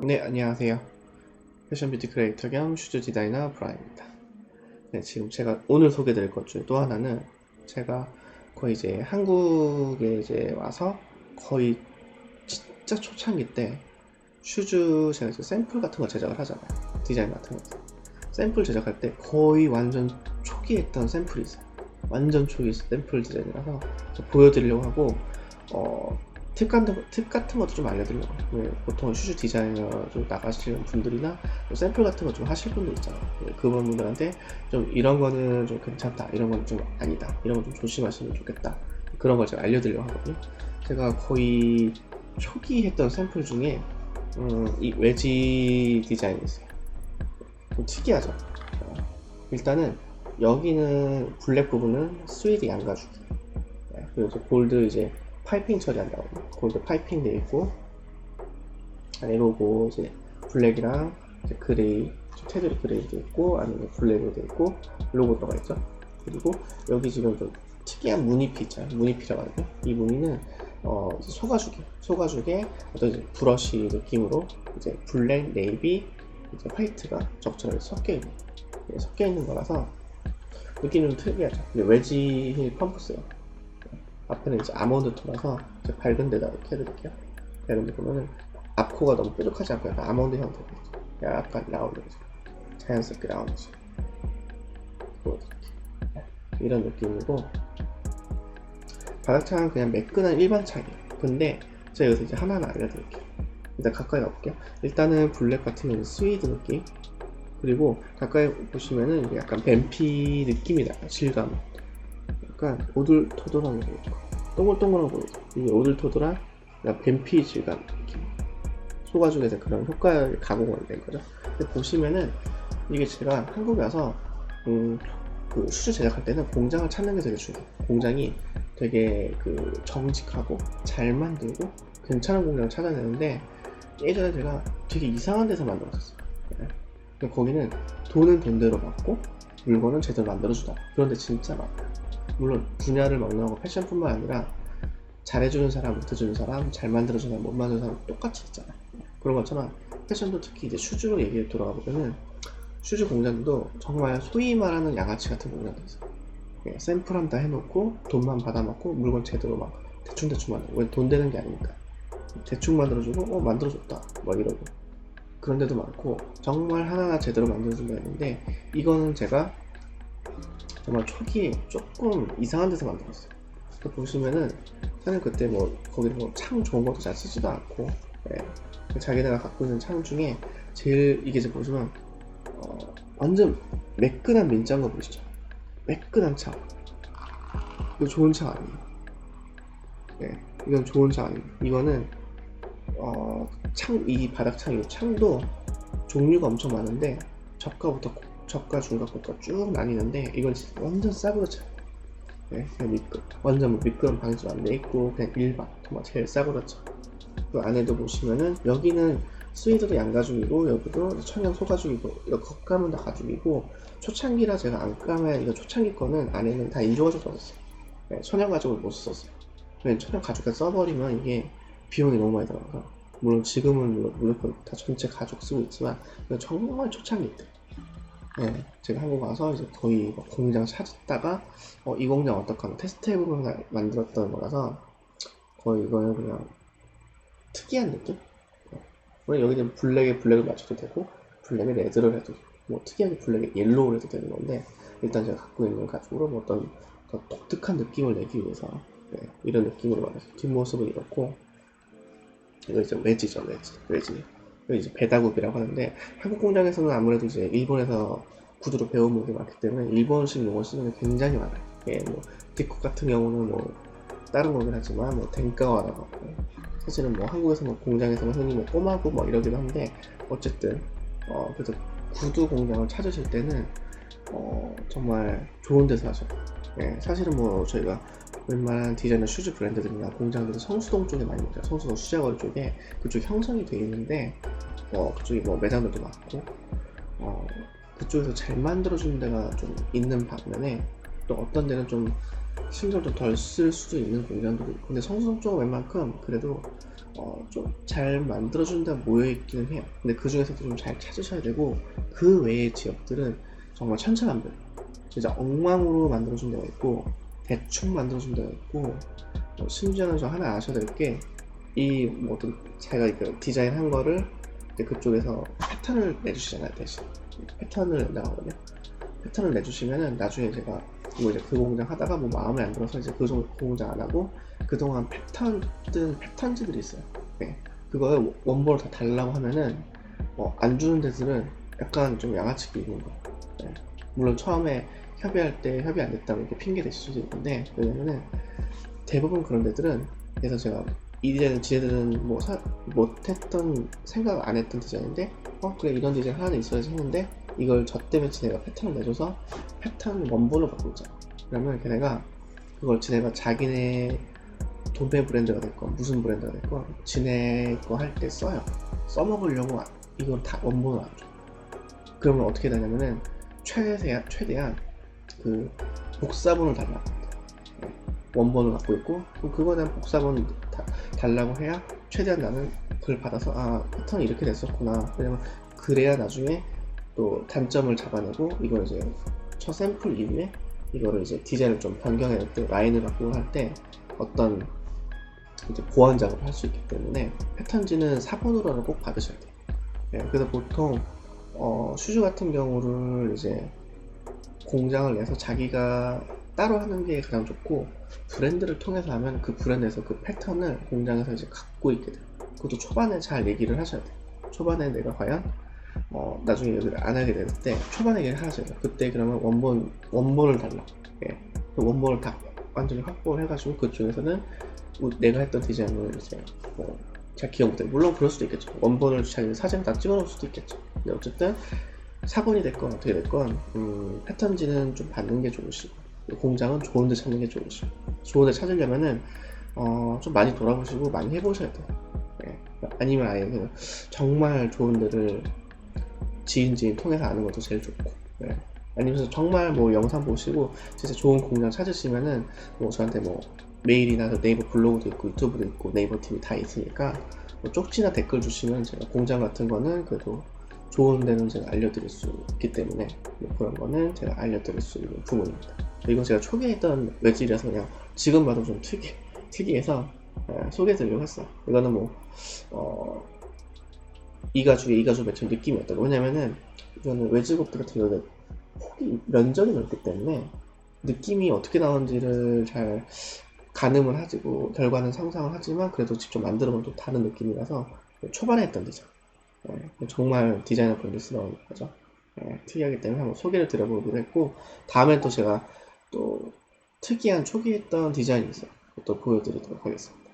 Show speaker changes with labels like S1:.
S1: 네, 안녕하세요. 패션 뷰티 크리에이터 겸 슈즈 디자이너 브라입니다. 네, 지금 제가 오늘 소개드릴 것 중에 또 하나는 제가 거의 이제 한국에 이제 와서 거의 진짜 초창기 때 슈즈 제가 이제 샘플 같은 거 제작을 하잖아요. 디자인 같은 거. 샘플 제작할 때 거의 완전 초기 했던 샘플이 있어요. 완전 초기 샘플 디자인이라서 저 보여드리려고 하고, 어, 팁 같은, 거- 팁 같은 것도 좀 알려드리려고. 왜 보통 슈즈 디자이너 좀 나가시는 분들이나 뭐 샘플 같은 거 좀 하실 분들 있잖아요. 네, 그런 분들한테 좀 이런 거는 좀 괜찮다, 이런 건좀 아니다, 이런 건좀 조심하시면 좋겠다. 그런 걸 제가 알려드리려고 하거든요. 제가 거의 초기 했던 샘플 중에 음, 이 외지 디자인이 있어요. 좀 특이하죠. 어, 일단은 여기는 블랙 부분은 스웨이드 양가죽. 네, 그리고 이제 골드 이제 파이핑 처리한다고. 골드 파이핑 돼 있고 안에 로고 이제 블랙이랑 이제 그레이, 테두리 그레이도 있고 아니면 블랙으로 돼 있고 로고 들어가 있죠. 그리고 여기 지금 좀 특이한 무늬피 있잖아요. 무늬피라고 하거든요. 이 무늬는 어, 이제 소가죽이에요. 소가죽에 어떤 브러쉬 느낌으로 이제 블랙, 네이비, 이제 화이트가 적절하게 섞여 있는 예, 섞여 있는 거라서 느낌이 좀 특이하죠. 외지 힐 펌프스예요. 앞에는 이제 아몬드 톤라서 이제 밝은 데다 이렇게 해드릴게요. 데 보면은 앞코가 너무 뾰족하지 않고 약간 아몬드 형태로 약간 라운드죠. 자연스럽게 라운드죠. 이런 느낌이고 바닥창은 그냥 매끈한 일반 창이에요. 근데 제가 여기서 이제 하나하나 알려드릴게요. 일단 가까이 가볼게요. 일단은 블랙 같은 경우는 스위드 느낌 그리고 가까이 보시면은 약간 뱀피 느낌이 나요. 질감. 약간 오돌토돌하게 보이죠. 동글동글하게 보이죠. 이게 오돌토돌한 약간 뱀피 질감 느낌. 소가죽에서 그런 효과를 가공을 낸 거죠. 근데 보시면은 이게 제가 한국에 와서 음, 그 슈즈 제작할 때는 공장을 찾는 게 되게 중요해요. 공장이 되게 그 정직하고 잘 만들고 괜찮은 공장을 찾아내는데 예전에 제가 되게 이상한 데서 만들었었어요. 네. 근데 거기는 돈은 돈대로 받고 물건은 제대로 만들어주다. 그런데 진짜 많아요. 물론 분야를 막론하고 패션뿐만 아니라 잘해주는 사람, 못해주는 사람, 잘 만들어주는 사람, 못 만드는 사람 똑같이 있잖아요. 그런 것처럼 패션도 특히 이제 슈즈로 얘기를 돌아가 보면은 슈즈 공장도 정말 소위 말하는 양아치 같은 공장도 있어요. 예, 샘플 한 다 해놓고 돈만 받아먹고 물건 제대로 막 대충대충 만들고 왜돈 되는 게 아니니까 대충 만들어주고 어 만들어줬다 뭐 이러고 그런 데도 많고 정말 하나하나 제대로 만들어준 거 있는데 이거는 제가 정말 초기에 조금 이상한 데서 만들었어요 그 보시면은 사실 그때 뭐 거기 뭐창 좋은 것도 잘 쓰지도 않고 예, 자기네가 갖고 있는 창 중에 제일 이게 이제 보시면 어, 완전 매끈한 민짠 거 보이시죠? 매끈한 차. 이거 좋은 차 아니에요. 네, 이건 좋은 차 아니에요. 이거는 어, 창, 이 바닥창, 이 창도 종류가 엄청 많은데 저가부터 고- 저가, 중가, 고가 쭉 나뉘는데 이건 진짜 완전 싸구려 차. 네, 그냥 미끄, 완전 뭐 미끄럼 방지도 안 돼 있고 그냥 일반 정말 제일 싸구려 차. 그 안에도 보시면은 여기는 스웨이드도 양가죽이고 여기도 천연 소가죽이고 이거 겉감은 다 가죽이고 초창기라 제가 안 까면 이거 초창기 거는 안에는 다 인조가죽 썼어요. 네, 천연 가죽을 못 썼어요. 왜냐면 천연 가죽을 써버리면 이게 비용이 너무 많이 들어가서 물론 지금은 무조건 다 전체 가죽 쓰고 있지만 정말 초창기 때 네, 제가 한국 와서 이제 거의 막 공장 찾았다가 어, 이 공장 어떡하나 테스트 해보면 만들었던 거라서 거의 이거는 그냥 특이한 느낌? 물론 여기는 블랙에 블랙을 맞춰도 되고 블랙에 레드를 해도 뭐 특이하게 블랙에 옐로우를 해도 되는 건데 일단 제가 갖고 있는 가죽으로 뭐 어떤 더 독특한 느낌을 내기 위해서 네, 이런 느낌으로 만들었어요 뒷모습은 이렇고 이거 이제 외지죠 외지 외지 이거 이제 배다굽이라고 하는데 한국 공장에서는 아무래도 이제 일본에서 구두로 배운 분들이 많기 때문에 일본식 용어 쓰는 게 굉장히 많아요 예, 뭐 디코 같은 경우는 뭐 다른 거긴 하지만 뭐 덴가와라고 하고 사실은 뭐 한국에서는 공장에서는 흔히 뭐 꼬마구 뭐 이러기도 한데 어쨌든 어 그래서 구두 공장을 찾으실 때는 어 정말 좋은 데서 하셔요. 예, 사실은 뭐 저희가 웬만한 디자이너 슈즈 브랜드들이나 공장들이 성수동 쪽에 많이 있어요. 성수동 수자거리 쪽에 그쪽 형성이 돼 있는데 어 그쪽에 뭐 매장들도 많고 어 그쪽에서 잘 만들어주는 데가 좀 있는 반면에 또 어떤 데는 좀 신경 좀 덜 쓸 수도 있는 공장들이 있고 근데 성수동 쪽은 웬만큼 그래도 어, 좀 잘 만들어준 데 모여있기는 해요. 근데 그 중에서도 좀 잘 찾으셔야 되고 그 외의 지역들은 정말 천차만별. 진짜 엉망으로 만들어준 데가 있고 대충 데가 있고 뭐 심지어는 저 하나 아셔야 될 게이뭐 제가 그 디자인한 거를 그쪽에서 패턴을 내주시잖아요 대신 패턴을 낸다고 하거든요. 패턴을 내주시면은 나중에 제가 뭐 이제 그 공장 하다가 뭐 마음에 안 들어서 이제 그 종- 그 공장 안 하고 그동안 패턴 뜬 패턴지들이 있어요. 네. 그거를 원본을 다 달라고 하면은 어, 안 주는 데들은 약간 좀 양아치게 있는 거. 네. 물론 처음에 협의할 때 협의 안 됐다고 이렇게 핑계 대실 수도 있는데 왜냐면은 대부분 그런 데들은 그래서 제가 이 디자인은 지네들은 뭐 사- 못했던 생각 안 했던 디자인인데 어 그래 이런 디자인 하나 있어야지 했는데 이걸 저 때문에 지네가 패턴을 내줘서 패턴 원본을 있잖아 그러면 걔네가 그걸 지네가 자기네 도배 브랜드가 됐건 무슨 브랜드가 됐건 지네 거 할 때 써요. 써먹으려고 이걸 다 원본을 안 줘. 그러면 어떻게 되냐면은 최대한 최대한 그 복사본을 달라고 합니다. 네. 원본을 갖고 있고 그거에 대한 복사본 다, 달라고 해야 최대한 나는 그걸 받아서 아 패턴이 이렇게 됐었구나. 왜냐면 그래야 나중에 또 단점을 잡아내고 이걸 이제 첫 샘플 이후에 이거를 이제 디자인을 좀 변경해낼 때 라인을 갖고 할 때 어떤 이제 보완 작업을 할 수 있기 때문에 패턴지는 사본으로는 꼭 받으셔야 돼요. 예, 그래서 보통 어, 슈즈 같은 경우를 이제 공장을 내서 자기가 따로 하는 게 가장 좋고 브랜드를 통해서 하면 그 브랜드에서 그 패턴을 공장에서 이제 갖고 있게 돼요. 그것도 초반에 잘 얘기를 하셔야 돼요. 초반에 내가 과연 어, 나중에 여기를 안 하게 될 때 초반에 얘기를 하셔야 돼요. 그때 그러면 원본 원본을 달라. 예. 그 원본을 다 완전히 확보를 해가지고 그 중에서는 뭐 내가 했던 디자인을 이제 뭐 잘 기억 못해. 물론 그럴 수도 있겠죠. 원본을 자기 사진 다 찍어놓을 수도 있겠죠. 근데 어쨌든 사본이 됐건 어떻게 됐건 음, 패턴지는 좀 받는 게 좋으시고 공장은 좋은 데 찾는 게 좋으시고 좋은 데 찾으려면은 어, 좀 많이 돌아보시고 많이 해보셔야 돼요. 예. 아니면 아예 그냥 정말 좋은 데를 지인 지인 통해서 아는 것도 제일 좋고 예. 아니면 정말 뭐 영상 보시고 진짜 좋은 공장 찾으시면은 뭐 저한테 뭐 메일이나 네이버 블로그도 있고 유튜브도 있고 네이버 TV 다 있으니까 뭐 쪽지나 댓글 주시면 제가 공장 같은 거는 그래도 좋은 데는 제가 알려드릴 수 있기 때문에 뭐 그런 거는 제가 알려드릴 수 있는 부분입니다. 이건 제가 초기에 했던 외질이라서 그냥 지금 봐도 좀 특이, 특이해서 예, 소개해드리려고 했어요. 이거는 뭐, 어, 이가죽에 이가죽 매체 느낌이었다고. 왜냐면은 이거는 외질곡들 같은 경우는 폭이, 면적이 넓기 때문에 느낌이 어떻게 나오는지를 잘 가늠을 하지고 결과는 상상을 하지만 그래도 직접 만들어 보면 또 다른 느낌이라서 초반에 했던 디자인. 예, 정말 디자이너 분들스러운 거죠. 예, 특이하기 때문에 한번 소개를 드려보기로 했고 다음에 또 제가 또 특이한 초기 했던 디자인이 있어요. 또 보여드리도록 하겠습니다.